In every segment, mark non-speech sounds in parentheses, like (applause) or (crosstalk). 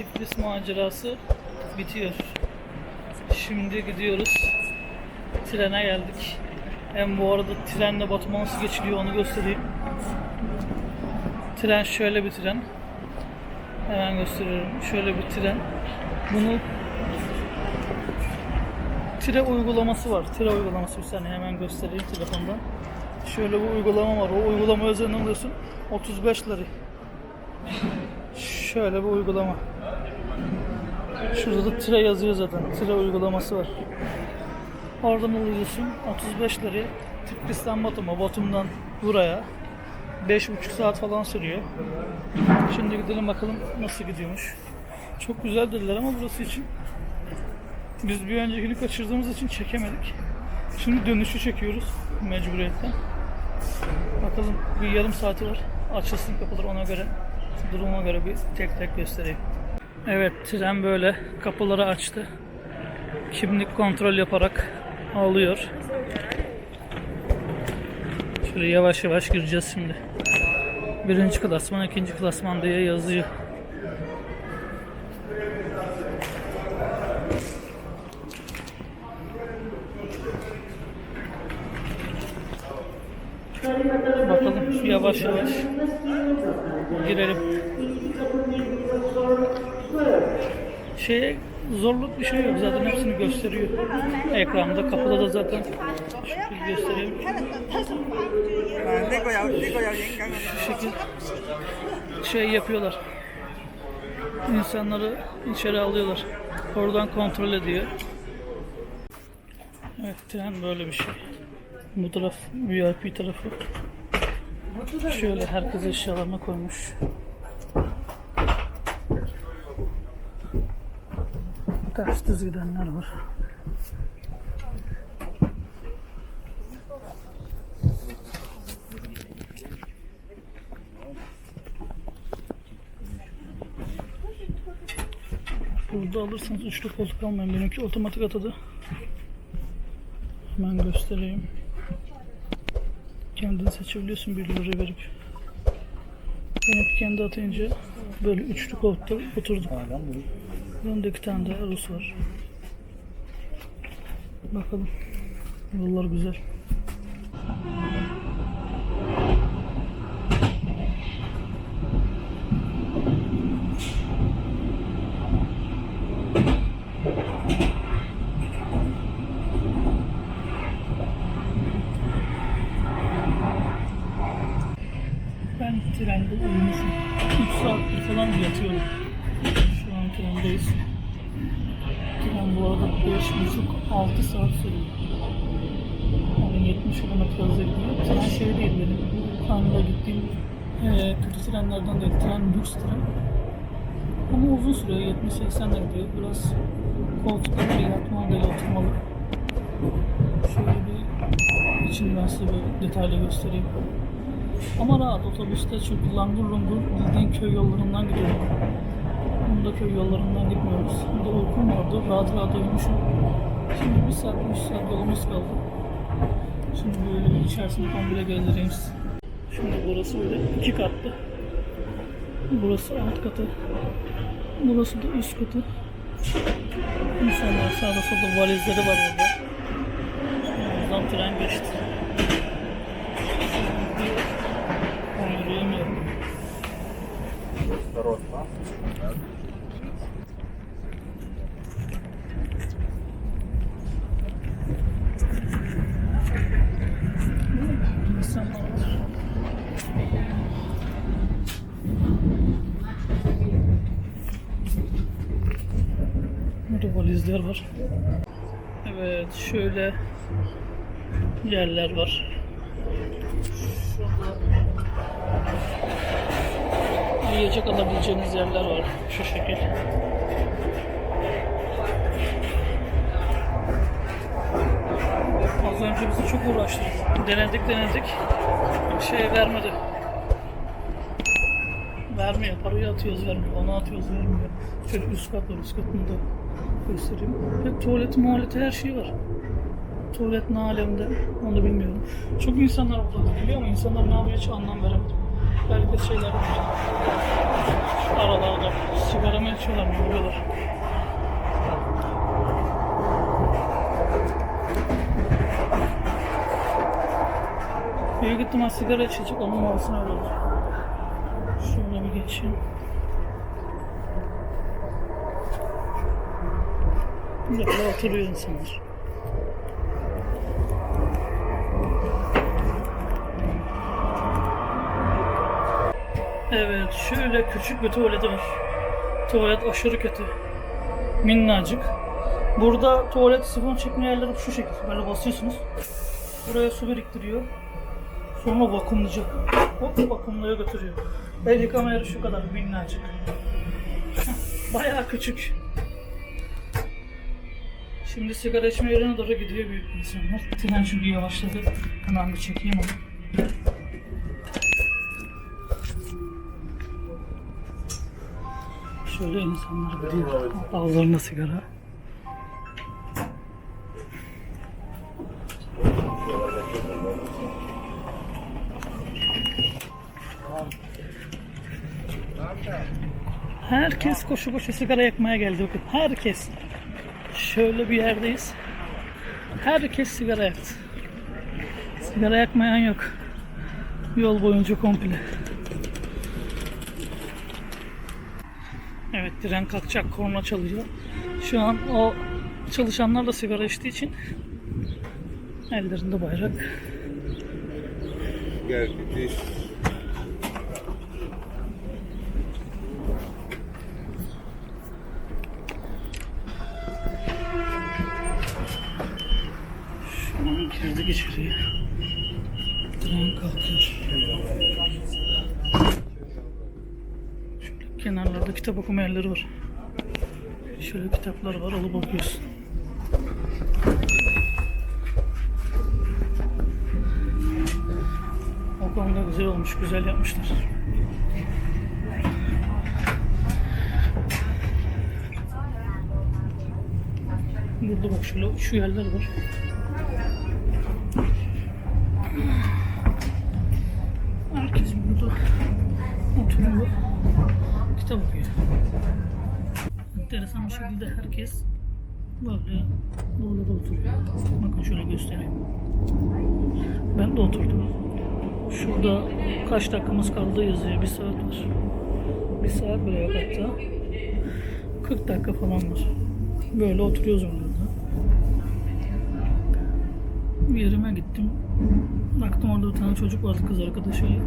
Tiflis macerası bitiyor. Şimdi gidiyoruz. Trene geldik. Hem bu arada trenle Batum'a nasıl geçiliyor onu göstereyim. Tren şöyle bir tren. Hemen gösteriyorum. Şöyle bir tren. Bunu Tire uygulaması var. Tire uygulaması bir saniye hemen göstereyim telefondan. Şöyle bir uygulama var. O uygulama üzerinden alıyorsun. 35 lira. Şöyle bir uygulama. Şurada da tire yazıyor zaten. Tire uygulaması var. Oradan alıyorsun 35 liraya. Tiflis'ten Batum'a, Batum'dan buraya 5,5 saat falan sürüyor. Şimdi gidelim bakalım nasıl gidiyormuş. Çok güzel dediler ama burası için. Biz bir öncekini kaçırdığımız için çekemedik. Şimdi dönüşü çekiyoruz mecburiyetten. Bakalım bir yarım saati var. Açılsın kapılar ona göre duruma göre bir tek tek göstereyim. Evet tren böyle kapıları açtı. Kimlik kontrol yaparak alıyor. Şöyle yavaş yavaş gireceğiz şimdi. Birinci klasman, ikinci klasman diye yazıyor. Bakalım yavaş yavaş girelim. Şey zorluk bir şey yok zaten hepsini gösteriyor. Ekranda kapıda da zaten şu gösteriyor. Şu şekil şey yapıyorlar. İnsanları içeri alıyorlar. Oradan kontrol ediyor. Evet tren böyle bir şey. Bu taraf VIP tarafı. Şöyle herkes eşyalarını koymuş. Ters gidenler var. Burada alırsanız üçlü koltuk almayın. Benimki otomatik atadı. Hemen göstereyim. Kendin seçebiliyorsun 1 lira verip. Benimki kendi atınca böyle üçlü koltukta oturdum. Önde iki tane de Rus var. Bakalım. Yollar güzel. Ben trende uyumuşum. 3 saattir falan yatıyorum. Trendeyiz. Tren bu arada 5,5-6 saat sürüyor. Yani 70 km hızla gidiyor. Tren şey değil benim. Kanada gittiğim e, kötü trenlerden değil. Tren lüks tren. Ama uzun sürüyor. 70-80 de gidiyor. Biraz koltukta böyle yatmalı değil oturmalı. Şöyle bir içini ben size böyle detaylı göstereyim. Ama rahat otobüste çünkü langur lungur bildiğin köy yollarından gidiyorum. Bunda köy yollarından gitmiyoruz. Burada uykum vardı. Rahat rahat uyumuşum. Şimdi bir saat, üç saat yolumuz kaldı. Şimdi böyle içerisini komple gezdireyim size. Şimdi burası böyle iki katlı. Burası alt katı. Burası da üst katı. İnsanlar sağda solda valizleri var orada. Oradan tren geçti. Ben yürüyemiyorum. Burada valizler var. Evet şöyle yerler var. Yiyecek alabileceğiniz yerler var şu şekil. Az önce bizi çok uğraştı. Denedik denedik. Bir şey vermedi. Vermiyor. Parayı atıyoruz vermiyor. Onu atıyoruz vermiyor. Şöyle üst kat var. Üst katını da göstereyim. Ve tuvalet muhaleti her şey var. Tuvalet ne alemde onu bilmiyorum. Çok insanlar burada biliyor ama insanlar ne yapıyor hiç anlam veremedim. Belki şeyler aralarda sigara mı içiyorlar ne oluyorlar? Büyük ihtimal sigara içecek onun arasına öyle olur. Şöyle bir geçeyim. Böyle oturuyor insanlar. Evet, şöyle küçük bir tuvaleti var. Tuvalet aşırı kötü. Minnacık. Burada tuvalet sifon çekme yerleri şu şekilde. Böyle basıyorsunuz. Buraya su biriktiriyor. Sonra vakumlayacak. Hop vakumluya götürüyor. El yıkama yeri şu kadar minnacık. Bayağı küçük. Şimdi sigara içme yerine doğru gidiyor büyük insanlar. Tren çünkü yavaşladı. Hemen bir çekeyim onu. Şöyle insanlar gidiyor. Ağızlarında sigara. Herkes koşu koşu sigara yakmaya geldi bakın. Herkes. Şöyle bir yerdeyiz. Herkes sigara yaktı. Sigara yakmayan yok. Yol boyunca komple. Evet tren kalkacak korna çalıyor. Şu an o çalışanlar da sigara içtiği için ellerinde bayrak. Gel gidiş. Şu an girdik içeriye. Tren kalkıyor. Şöyle kenarlarda kitap okuma yerleri var. Şöyle kitaplar var alıp okuyorsun. O konuda güzel olmuş, güzel yapmışlar. Burada bak şöyle şu yerler var. Herkes burada oturuyor. Kitap okuyor. Enteresan bir şekilde herkes böyle burada oturuyor. Bakın şöyle göstereyim. Ben de oturdum. Şurada kaç dakikamız kaldı yazıyor. Bir saat var. Bir saat bile yok hatta. 40 dakika falan var. Böyle oturuyoruz orada. Bir yerime gittim. Baktım orada bir tane çocuk vardı kız arkadaşıyla.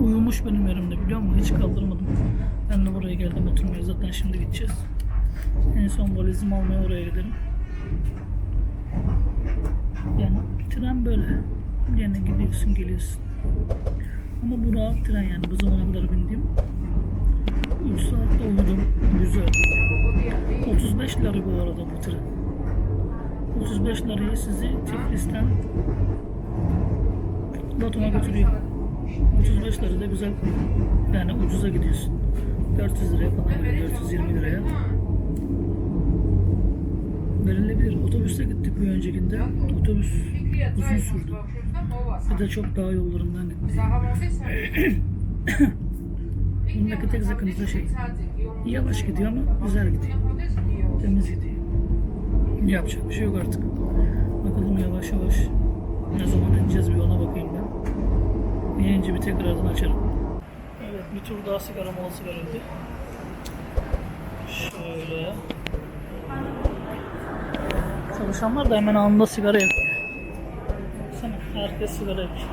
Uyumuş benim yerimde biliyor musun? Hiç kaldırmadım. Ben de buraya geldim oturmaya. Zaten şimdi gideceğiz. En son valizimi almaya oraya gidelim. Yani tren böyle. Yani gidiyorsun geliyorsun. Ama bu rahat tren yani bu zamana kadar bindiğim. 3 saatte uyudum. Güzel. 35 lira bu arada bu tren. 35 lirayı sizi Tiflis'ten Batum'a götürüyor. 35 lira da güzel. Yani ucuza gidiyorsun. 400 liraya falan geliyor. 420 liraya. Verilebilir. Otobüste gittik bir öncekinde. Otobüs uzun sürdü. Bir de çok daha yollarından gitti. Bundaki (coughs) tek sıkıntısı şey. Yavaş gidiyor ama güzel gidiyor. Temiz gidiyor. Yapacak bir şey yok artık. Bakalım yavaş yavaş. Ne zaman ineceğiz bir ona bakayım ben. İnince bir tekrardan açarım. Evet bir tur daha sigara molası verildi. Şöyle. Çalışanlar da hemen anında sigara yakıyor. Baksana herkes sigara yakıyor.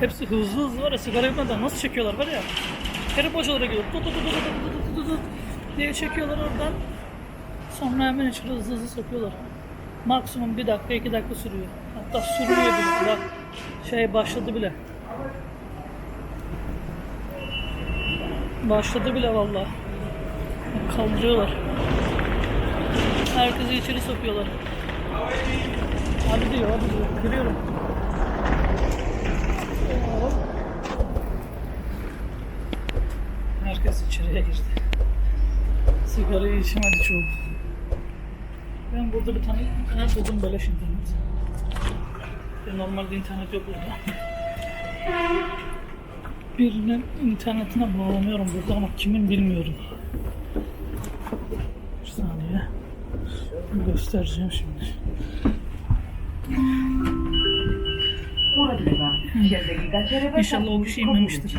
Hepsi hızlı hızlı var ya sigara yakmadan nasıl çekiyorlar var ya. Herif bocalara gidiyor. Tut tut tut tut tut tut tut diye çekiyorlar oradan. Sonra hemen içeri hızlı hızlı sokuyorlar. Maksimum bir dakika iki dakika sürüyor. Hatta sürüyor bile. Bak şey başladı bile. Başladı bile vallahi. Kaldırıyorlar. Herkesi içeri sokuyorlar. Hadi diyor, hadi diyor. Giriyorum. Herkes içeriye girdi. Sigarayı içmedi çoğu. Ben burada bir tane internet buldum beleş internet. Normalde internet yok burada. (laughs) Birinin internetine bağlanıyorum burada ama kimin bilmiyorum. Bir saniye. Göstereceğim şimdi. İnşallah o bir şey inmemiştir.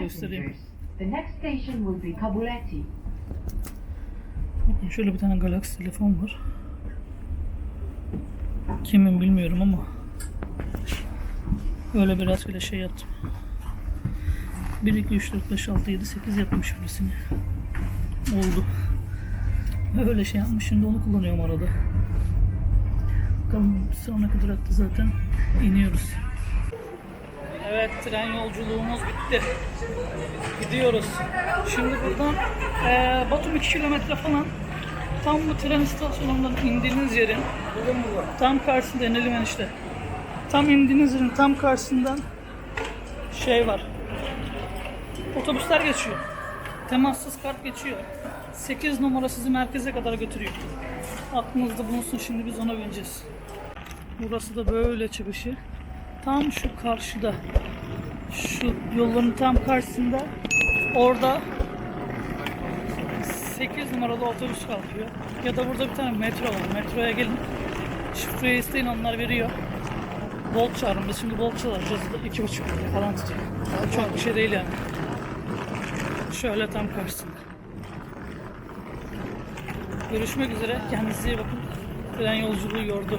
göstereyim. The next station will be Kabuleti. Şöyle bir tane Galaxy telefon var. Kimin bilmiyorum ama öyle bir rastgele şey yaptım. 1, 2, 3, 4, 5, 6, 7, 8 yapmış birisini. Oldu. Öyle şey yapmış. Şimdi onu kullanıyorum arada. Bakalım sonraki durakta zaten iniyoruz. Evet tren yolculuğumuz bitti. Gidiyoruz. Şimdi buradan eee Batum 2 kilometre falan tam bu tren istasyonundan indiğiniz yerin tam karşısında inelim enişte. Tam indiğiniz yerin tam karşısından şey var. Otobüsler geçiyor. Temassız kart geçiyor. 8 numara sizi merkeze kadar götürüyor. Aklınızda bulunsun şimdi biz ona bineceğiz. Burası da böyle çıkışı. Tam şu karşıda. Şu yolların tam karşısında. Orada 8 numaralı otobüs kalkıyor. Ya da burada bir tane metro var. Metroya gelin. Şifreyi isteyin onlar veriyor. Bolt çağırın. Biz şimdi Bolt iki buçuk lira falan tutuyor. Çok bir şey değil yani. Şöyle tam karşısında. Görüşmek üzere. Kendinize iyi bakın. Tren yolculuğu yordu.